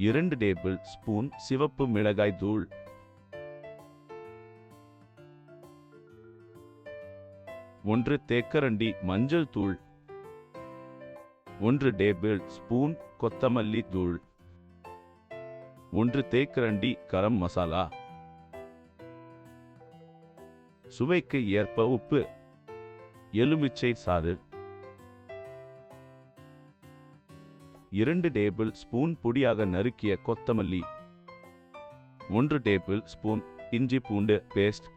இரண்டு table spoon சிவப்பு மிளகாய் தூள். ஒன்று தேக்கரண்டி மஞ்சள் தூள். ஒன்று டேபிள் ஸ்பூன் கொத்தமல்லி தூள். ஒன்று தேக்கரண்டி கரம் மசாலா. சுவைக்கு ஏற்ப உப்பு. எலுமிச்சை சாறு. இரண்டு டேபிள் ஸ்பூன் பொடியாக நறுக்கிய கொத்தமல்லி. ஒன்று டேபிள் ஸ்பூன் இஞ்சி பூண்டு பேஸ்ட்.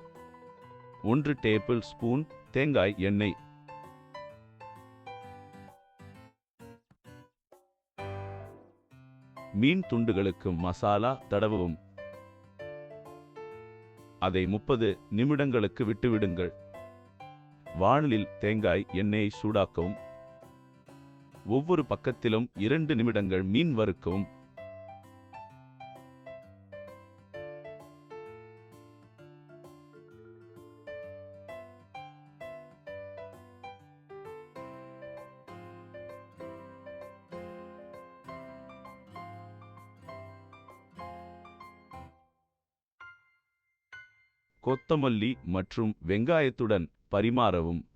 ஒன்று டேபிள் ஸ்பூன் தேங்காய் எண்ணெய். மீன் துண்டுகளுக்கு மசாலா தடவவும். அதை முப்பது நிமிடங்களுக்கு விட்டுவிடுங்கள். வாணலில் தேங்காய் எண்ணெயை சூடாக்கவும். ஒவ்வொரு பக்கத்திலும் இரண்டு நிமிடங்கள் மீன் வறுக்கவும். கொத்தமல்லி மற்றும் வெங்காயத்துடன் பரிமாறவும்.